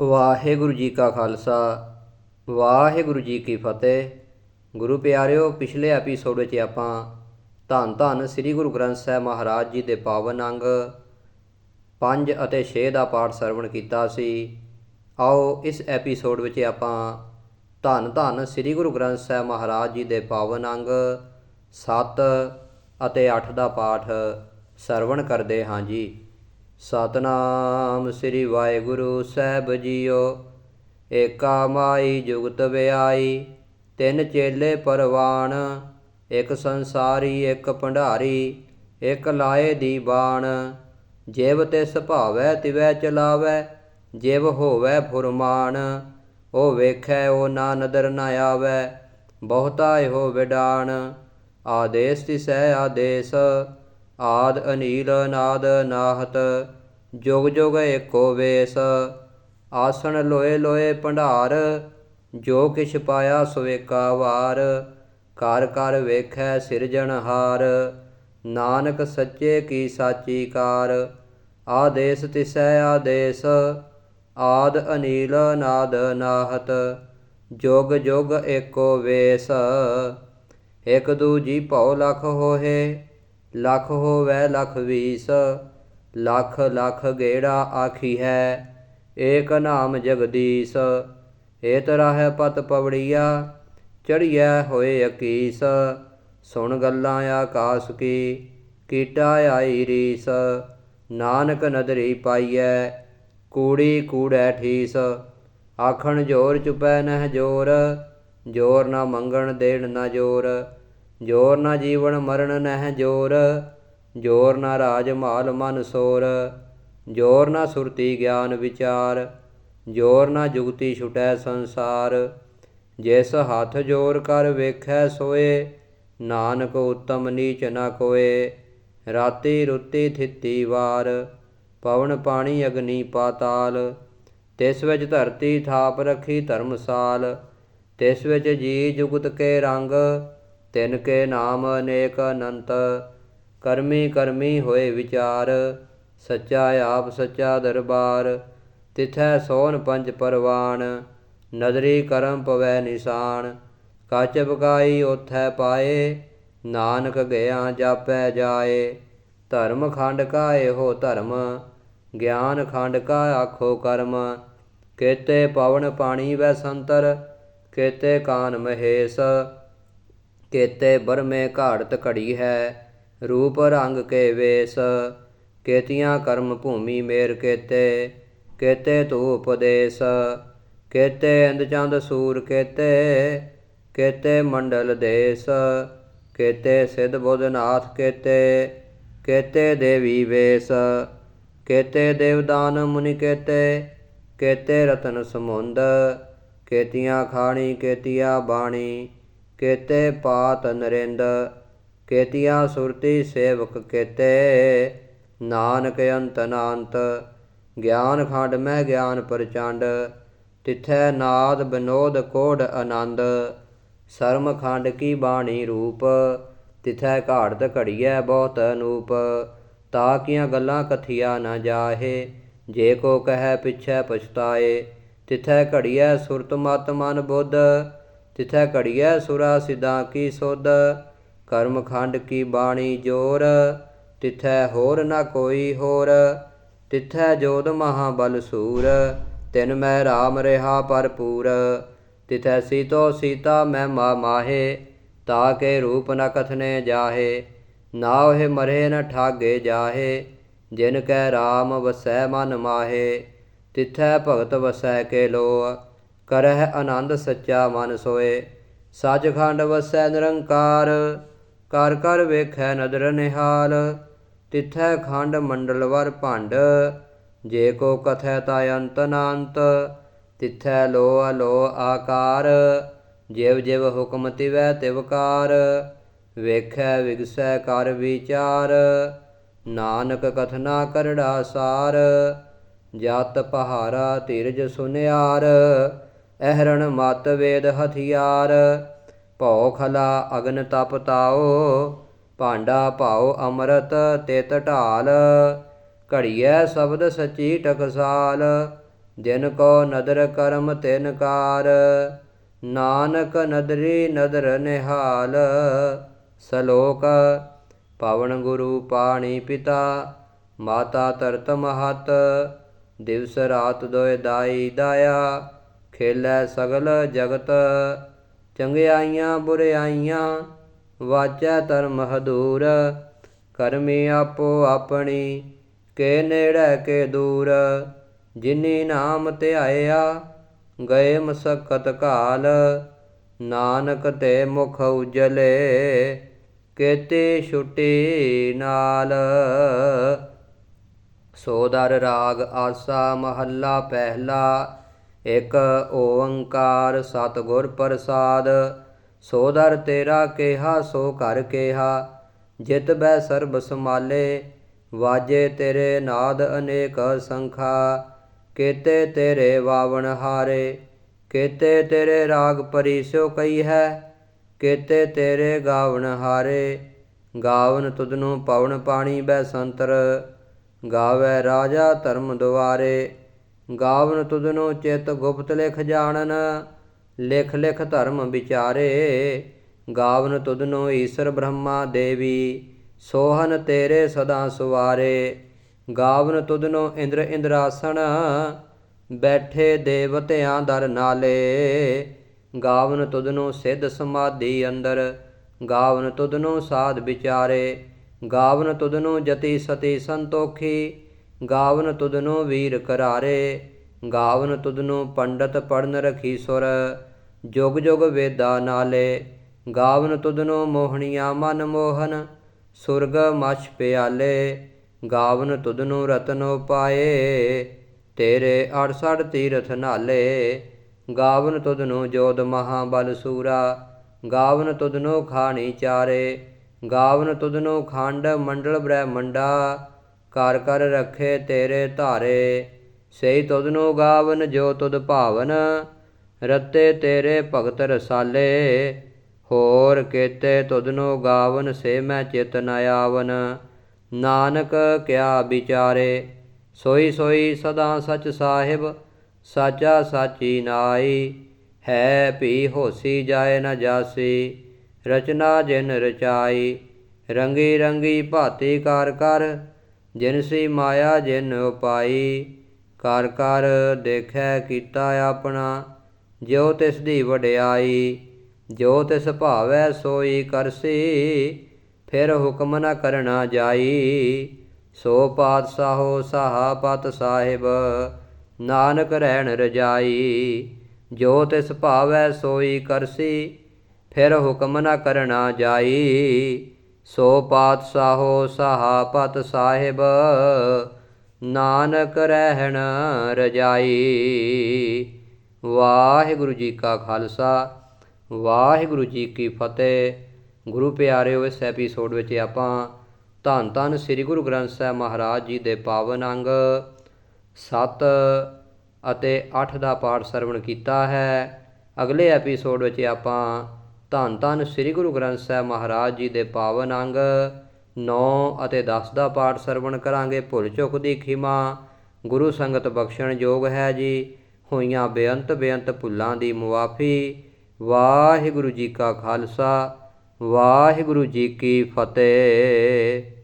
ਵਾਹਿਗੁਰੂ ਜੀ ਕਾ ਖਾਲਸਾ, ਵਾਹਿਗੁਰੂ ਜੀ ਕੀ ਫਤਿਹ। ਗੁਰੂ ਪਿਆਰਿਓ, ਪਿਛਲੇ ਐਪੀਸੋਡ ਵਿੱਚ ਆਪਾਂ ਧੰਨ ਧੰਨ ਸ੍ਰੀ ਗੁਰੂ ਗ੍ਰੰਥ ਸਾਹਿਬ ਮਹਾਰਾਜ ਜੀ ਦੇ ਪਾਵਨ ਅੰਗ 5 ਅਤੇ 6 ਦਾ ਪਾਠ ਸਰਵਣ ਕੀਤਾ ਸੀ। ਆਓ ਇਸ ਐਪੀਸੋਡ ਵਿੱਚ ਆਪਾਂ ਧੰਨ ਧੰਨ ਸ੍ਰੀ ਗੁਰੂ ਗ੍ਰੰਥ ਸਾਹਿਬ ਮਹਾਰਾਜ ਜੀ ਦੇ ਪਾਵਨ ਅੰਗ 7 ਅਤੇ 8 ਦਾ ਪਾਠ ਸਰਵਣ ਕਰਦੇ ਹਾਂ ਜੀ। ਸਤਨਾਮ ਸ੍ਰੀ ਵਾਹਿਗੁਰੂ ਸਾਹਿਬ ਜੀਓ। ਏਕਾ ਮਾਈ ਜੁਗਤ ਵਿਆਈ, ਤਿੰਨ ਚੇਲੇ ਪਰਵਾਨ ਇੱਕ ਸੰਸਾਰੀ, ਇੱਕ ਭੰਡਾਰੀ, ਇੱਕ ਲਾਏ ਦੀ ਬਾਣ। ਜਿਵ ਤੇ ਸੁਭਾਵੈ ਤਿਵੈ ਚਲਾਵੈ, ਜਿਵ ਹੋਵੈ ਫੁਰਮਾਨ। ਉਹ ਵੇਖੈ, ਉਹ ਨਾ ਨਦਰ ਨ ਆਵੈ, ਬਹੁਤਾ ਇਹੋ ਵਿਡਾਣ। ਆਦੇਸ ਤਿਸੈ ਆਦੇਸ ਆਦ ਅਨੀਲ ਨਾਦ ਨਾਹਤ, ਜੁਗ ਜੁਗ ਏਕੋ ਵੇਸ। ਆਸਣ ਲੋਏ ਲੋਏ ਭੰਡਾਰ, ਜੋ ਕਿਛ ਪਾਇਆ ਸਵੇਕਾ ਵਾਰ। ਕਰ ਕਰ ਵੇਖੈ ਸਿਰਜਣਹਾਰ ਨਾਨਕ ਸੱਚੇ ਕੀ ਸਾਚੀ ਕਾਰ। ਆਦੇਸ ਤਿਸੈ ਆਦੇਸ, ਆਦ ਅਨੀਲ ਨਾਦ ਨਾਹਤ, ਜੁਗ ਜੁਗ ਏਕੋ ਵੇਸ। ਇਕ ਦੂਜੀ ਭਉ ਲਖ ਹੋਏ ਲਖ ਹੋਵੈ ਲਖ ਵੀਸ, ਲਖ ਲਖ ਗੇੜਾ ਆਖੀ ਹੈ, ਏਕ ਨਾਮ ਜਗਦੀਸ਼ ਏਤ ਰਹਿ ਪਤ ਪਵੜੀਆ ਚੜੀਐ ਹੋਏ ਅਕੀਸ, ਸੁਣ ਗੱਲਾਂ ਆਕਾਸ ਕੀ, ਕੀਟਾ ਆਈ ਰੀਸ, ਨਾਨਕ ਨਦਰੀ ਪਾਈਐ, ਕੂੜੀ ਕੂੜੈ ਠੀਸ, ਆਖਣ ਜੋਰ ਚੁਪੈ ਨਹਿ ਜੋਰ ਜੋਰ ਨਾ ਮੰਗਣ ਦੇਣ ਨਾ ਜੋਰ ਜੋਰ ਨਾ ਜੀਵਨ ਮਰਨ ਨਹਿ ਜੋਰ ਜੋਰ ਨਾ ਰਾਜ ਮਾਲ ਮਨ ਸੋਰ, ਜੋਰ ਨਾ ਸੁਰਤੀ ਗਿਆਨ ਵਿਚਾਰ, ਜੋਰ ਨਾ ਜੁਗਤੀ ਛੁਟੈ ਸੰਸਾਰ। ਜਿਸ ਹੱਥ ਜੋਰ ਕਰ ਵੇਖੈ ਸੋਏ, ਨਾਨਕ ਉਤਮ ਨੀਚ ਨਾ ਕੋਏ। ਰਾਤੀ ਰੁੱਤੀ ਥਿੱਤੀ ਵਾਰ, ਪਵਨ ਪਾਣੀ ਅਗਨੀ ਪਾਤਾਲ। ਤਿਸ ਵਿੱਚ ਧਰਤੀ ਥਾਪ ਰੱਖੀ ਧਰਮਸਾਲ, ਤਿਸ ਵਿੱਚ ਜੀ ਜੁਗਤ ਕੇ ਰੰਗ ਤਿਨ ਕੇ ਨਾਮ ਅਨੇਕ ਅਨੰਤ, ਕਰਮੀ ਕਰਮੀ ਹੋਏ ਵਿਚਾਰ, ਸੱਚਾ ਆਪ ਸੱਚਾ ਦਰਬਾਰ, ਤਿਥੈ ਸੋਨ ਪੰਜ ਪਰਵਾਨ ਨਦਰੀ ਕਰਮ ਪਵੈ ਨਿਸ਼ਾਨ ਕੱਚ ਬਕਾਈ ਉਥੈ ਪਾਏ, ਨਾਨਕ ਗਿਆ ਜਾਪੈ ਜਾਏ, ਧਰਮ ਖੰਡ ਕਾ ਇਹੋ ਧਰਮ, ਗਿਆਨ ਖੰਡ ਕਾ ਆਖੋ ਕਰਮ, ਕੇਤੇ ਪਵਨ ਪਾਣੀ ਵੈ ਸੰਤਰ, ਕੇਤੇ ਕਾਨ ਮਹੇਸ਼ ਕੇਤੇ ਬਰਮੇ ਘਾੜਤ ਘੜੀ ਹੈ, ਰੂਪ ਰੰਗ ਕੇ ਵੇਸ, ਕੇਤੀਆਂ ਕਰਮ ਭੂਮੀ ਮੇਰ ਕੇਤੇ ਕੇਤੇ ਤੂ ਉਪਦੇਸ, ਕੇਤੇ ਅੰਧ ਚੰਦ ਸੂਰ ਕੇਤੇ ਕੇਤੇ ਮੰਡਲ ਦੇਸ, ਕੇਤੇ ਸਿਧ ਬੁੱਧਨਾਥ ਕੇਤੇ ਕੇਤੇ ਦੇਵੀ ਵੇਸ, ਕੇਤੇ ਦੇਵਦਾਨ ਮੁਨੀ ਕੇਤੇ ਕੇਤੇ ਰਤਨ ਸਮੁੰਦ, ਕੇਤੀਆਂ ਖਾਣੀ ਕੇਤੀਆ ਬਾਣੀ ਕੇਤੇ ਪਾਤ ਨਰਿੰਦ, ਕੇਤੀਆਂ ਸੁਰਤੀ ਸੇਵਕ ਕੇਤੇ, ਨਾਨਕ ਅੰਤ ਅਨੰਤ ਗਿਆਨ ਖੰਡ ਮੈਂ ਗਿਆਨ ਪ੍ਰਚੰਡ, ਤਿਥੈ ਨਾਦ ਬਿਨੋਦ ਕੋੜ ਆਨੰਦ, ਸਰਮ ਖੰਡ ਕੀ ਬਾਣੀ ਰੂਪ, ਤਿਥੈ ਘਾੜਤ ਘੜੀਐ ਬਹੁਤ ਅਨੂਪ, ਤਾ ਕੀਆਂ ਗੱਲਾਂ ਕਥੀਆ ਨਾ ਜਾਹੇ, ਜੇ ਕੋ ਕਹੈ ਪਿਛੈ ਪਛਤਾਏ, ਤਿਥੈ ਘੜੀਐ ਸੁਰਤ ਮਤ ਮਨ ਬੁੱਧ ਤਿਥੈ ਘੜੀਐ ਸੁਰਾ ਸਿਧਾਂ ਕੀ ਸੁਧ, ਕਰਮ ਖੰਡ ਕੀ ਬਾਣੀ ਜੋਰ, ਤਿਥੈ ਹੋਰ ਨਾ ਕੋਈ ਹੋਰ, ਤਿਥੈ ਜੋਦ ਮਹਾ ਬਲ ਸੂਰ, ਤਿਨ ਮੈਂ RAM ਰਹਾ ਭਰਪੂਰ, ਤਿਥੈ ਸੀਤੋ ਸੀਤਾ ਮੈਂ ਮਾ ਮਾਹੇ, ਤਾ ਕੇ ਰੂਪ ਨ ਕਥਨੇ ਜਾਹੇ, ਨਾ ਉਹ ਮਰੇ ਨ ਠਾਗੇ ਜਾਹੇ, ਜਿਨ ਕੈ RAM ਵਸੈ ਮਨ ਮਾਹੇ, ਤਿਥੈ ਭਗਤ ਵਸੈ ਕੇ ਲੋ ਕਰਹਿ ਆਨੰਦ ਸੱਚਾ ਮਨ ਸੋਏ ਸੱਚਖੰਡ ਵਸੈ ਨਿਰੰਕਾਰ, ਕਰ ਕਰ ਵੇਖੈ ਨਦਰ ਨਿਹਾਲ, ਤਿਥੈ ਖੰਡ ਮੰਡਲ ਵਰ ਭੰਡ, ਜੇ ਕੋ ਕਥੈ ਤਾ ਅੰਤ ਨਾੰਤ, ਤਿਥੈ ਲੋ ਅਲੋ ਆਕਾਰ, ਜਿਵ ਜਿਵ ਹੁਕਮ ਤਿਵੈ ਤਿਵਕਾਰ ਵੇਖੈ ਵਿਗਸੈ ਕਰ ਵਿਚਾਰ, ਨਾਨਕ ਕਥਨਾ ਕਰੜਾ ਸਾਰ, ਜਤ ਪਹਾਰਾ ਧੀਰਜ ਸੁਨਿਆਰ ਅਹਰਣ ਮਤ ਵੇਦ ਹਥਿਆਰ। ਭਉ ਖਲਾ ਅਗਨ ਤਪ ਤਾਓ ਭਾਂਡਾ ਭਾਉ ਅੰਮ੍ਰਿਤ ਤਿਤ ਢਾਲ। ਘੜੀਐ ਸ਼ਬਦ ਸਚੀ ਟਕਸਾਲ, ਜਿਨ ਕੋ ਨਦਰ ਕਰਮ ਤਿਨ ਕਾਰ। ਨਾਨਕ ਨਦਰੀ ਨਦਰ ਨਿਹਾਲ, ਸਲੋਕ ਪਵਨ ਗੁਰੂ ਪਾਣੀ ਪਿਤਾ, ਮਾਤਾ ਤਰਤ ਮਹਤ। ਦਿਵਸ ਰਾਤ ਦੋਇ ਦਾਈ ਦਾਇਆ ਖੇਲੈ ਸਗਲ ਜਗਤ, ਚੰਗਿਆਈਆਂ ਬੁਰਿਆਈਆਂ, ਵਾਚੈ ਧਰਮ ਹਦੂਰ, ਕਰਮੀ ਆਪੋ ਆਪਣੀ, ਕੇ ਨੇੜੇ ਕੇ ਦੂਰ, ਜਿਨੀ ਨਾਮ ਧਿਆਇਆ, ਗਏ ਮਸਕਤ ਕਾਲ ਨਾਨਕ ਤੇ ਮੁਖ ਉਜਲੇ, ਕੇਤੇ ਛੁਟੀ ਨਾਲ। ਸੋਦਰ ਰਾਗ ਆਸਾ ਮਹੱਲਾ ਪਹਿਲਾ ਇਕ ਓੰਕਾਰ ਸਤਿਗੁਰ ਪ੍ਰਸਾਦ ਸੋਦਰ ਤੇਰਾ ਕਿਹਾ, ਸੋ ਘਰ ਕਿਹਾ। ਜਿਤ ਬੈ ਸਰਬ ਸਮਾਲੇ ਵਾਜੇ ਤੇਰੇ ਨਾਦ ਅਨੇਕ ਸੰਖਾ। ਕੇਤੇ ਤੇਰੇ ਵਾਵਣ ਹਾਰੇ, ਕੇਤੇ ਤੇਰੇ ਰਾਗ ਪਰਿਸੋ ਕਈ ਹੈ। ਕੇਤੇ ਤੇਰੇ ਗਾਵਣ ਹਾਰੇ, ਗਾਵਨ ਤੁਧਨੂੰ ਪਵਨ ਪਾਣੀ ਬੈ ਸੰਤਰ। ਗਾਵੇ ਰਾਜਾ ਧਰਮ ਦੁਆਰੇ ਗਾਵਨ ਤੁਧਨੂੰ ਚਿਤ ਗੁਪਤ ਲਿਖ ਜਾਣਨ, ਲਿਖ ਲਿਖ ਧਰਮ ਵਿਚਾਰੇ। ਗਾਵਨ ਤੁਧਨੂੰ ਈਸ਼ਰ ਬ੍ਰਹਮਾ ਦੇਵੀ, ਸੋਹਨ ਤੇਰੇ ਸਦਾ ਸੁਵਾਰੇ। ਗਾਵਨ ਤੁਧਨੂੰ ਇੰਦਰ ਇੰਦਰਾਸਣ, ਬੈਠੇ ਦੇਵਤਿਆਂ ਦਰ ਨਾਲੇ। ਗਾਵਨ ਤੁਧਨੂੰ ਸਿੱਧ ਸਮਾਧੀ ਅੰਦਰ, ਗਾਵਨ ਤੁਧਨੂੰ ਸਾਧ ਵਿਚਾਰੇ। ਗਾਵਨ ਤੁਧਨੂੰ ਜਤੀ ਸਤੀ ਸੰਤੋਖੀ ਗਾਵਨ ਤੁਧਨੂੰ ਵੀਰ ਕਰਾਰੇ, ਗਾਵਨ ਤੁਧਨੂੰ ਪੰਡਤ ਪੜਨ ਰਖੀ ਸੁਰ, ਜੁਗ ਜੁਗ ਵੇਦਾ ਨਾਲੇ, ਗਾਵਨ ਤੁਧਨੂੰ ਮੋਹਣੀਆਂ ਮਨ ਮੋਹਨ, ਸੁਰਗ ਮਛ ਪਿਆਲੇ, ਗਾਵਨ ਤੁਧਨੂੰ ਰਤਨੋ ਪਾਏ ਤੇਰੇ 68 ਤੀਰਥ ਨਾਲੇ, ਗਾਵਨ ਤੁਧਨੂੰ ਜੋਦ ਮਹਾਬਲ ਸੂਰਾ, ਗਾਵਨ ਤੁਧਨੂੰ ਖਾਣੀ ਚਾਰੇ, ਗਾਵਨ ਤੁਧਨੂੰ ਖੰਡ ਮੰਡਲ ਬ੍ਰਹਿਮੰਡਾ ਕਰ ਕਰ ਰੱਖੇ ਤੇਰੇ ਧਾਰੇ ਸਈ ਤੁਧਨੂੰ ਗਾਵਨ, ਜੋ ਤੁਧ ਭਾਵਨ, ਰਤੇ ਤੇਰੇ ਭਗਤ ਰਸਾਲੇ, ਹੋਰ ਕੇਤੇ ਤੁਧਨੂੰ ਗਾਵਨ, ਸੇ ਮੈਂ ਚਿਤ ਨ ਆਵਨ। ਨਾਨਕ ਕਿਆ ਵਿਚਾਰੇ, ਸੋਈ ਸੋਈ ਸਦਾ ਸਚ ਸਾਹਿਬ, ਸਾਚਾ ਸਾਚੀ ਨਾਈ, ਹੈ ਭੀ ਹੋਸੀ ਜਾਏ ਨ ਜਾਸੀ, ਰਚਨਾ ਜਿਨ ਰਚਾਈ, ਰੰਗੀ ਰੰਗੀ ਭਾਤੀ ਕਰ ਕਰ ਜਿਨ ਸੀ ਮਾਇਆ ਜਿਨ ਉਪਾਈ ਕਰ ਕਰ ਦੇਖੈ ਕੀਤਾ ਆਪਣਾ ਜੋ ਤਿਸ ਦੀ ਵਡਿਆਈ, ਜੋ ਤਿਸ ਭਾਵੈ ਸੋਈ ਕਰਸੀ ਫਿਰ ਹੁਕਮ ਨ ਕਰਨਾ ਜਾਈ। ਸੋ ਪਾਤਸ਼ਾਹੋ ਸਾਹਾਪਤ ਸਾਹਿਬ, ਨਾਨਕ ਰਹਿਣ ਰਜਾਈ, ਜੋ ਤਿਸ ਭਾਵੈ ਸੋਈ ਕਰਸੀ ਫਿਰ ਹੁਕਮ ਨ ਕਰਨਾ ਜਾਈ। ਸੋ ਪਾਤਸ਼ਾਹੋ ਸਾਹਾ ਪਤ ਸਾਹਿਬ, ਨਾਨਕ ਰਹਿਣ ਰਜਾਈ। ਵਾਹਿਗੁਰੂ ਜੀ ਕਾ ਖਾਲਸਾ, ਵਾਹਿਗੁਰੂ ਜੀ ਕੀ ਫਤਿਹ। ਗੁਰੂ ਪਿਆਰਿਓ, ਇਸ ਐਪੀਸੋਡ ਵਿੱਚ ਆਪਾਂ ਧੰਨ ਧੰਨ ਸ੍ਰੀ ਗੁਰੂ ਗ੍ਰੰਥ ਸਾਹਿਬ ਮਹਾਰਾਜ ਜੀ ਦੇ ਪਾਵਨ ਅੰਗ 7 ਅਤੇ 8 ਦਾ ਪਾਠ ਸਰਵਣ ਕੀਤਾ ਹੈ। ਅਗਲੇ ਐਪੀਸੋਡ ਵਿੱਚ ਆਪਾਂ ਧੰਨ ਧੰਨ ਸ੍ਰੀ ਗੁਰੂ ਗ੍ਰੰਥ ਸਾਹਿਬ ਮਹਾਰਾਜ ਜੀ ਦੇ ਪਾਵਨ ਅੰਗ। 9 ਅਤੇ 10 ਦਾ ਪਾਠ ਸਰਵਣ ਕਰਾਂਗੇ। ਭੁੱਲ ਚੁੱਕ ਦੀ ਖਿਮਾ। ਗੁਰੂ ਸੰਗਤ ਬਖਸ਼ਣ ਯੋਗ ਹੈ ਜੀ। ਹੋਈਆਂ ਬੇਅੰਤ ਬੇਅੰਤ ਭੁੱਲਾਂ ਦੀ ਮੁਆਫੀ। ਵਾਹਿਗੁਰੂ ਜੀ ਕਾ ਖਾਲਸਾ। ਵਾਹਿਗੁਰੂ ਜੀ ਕੀ ਫਤਿਹ।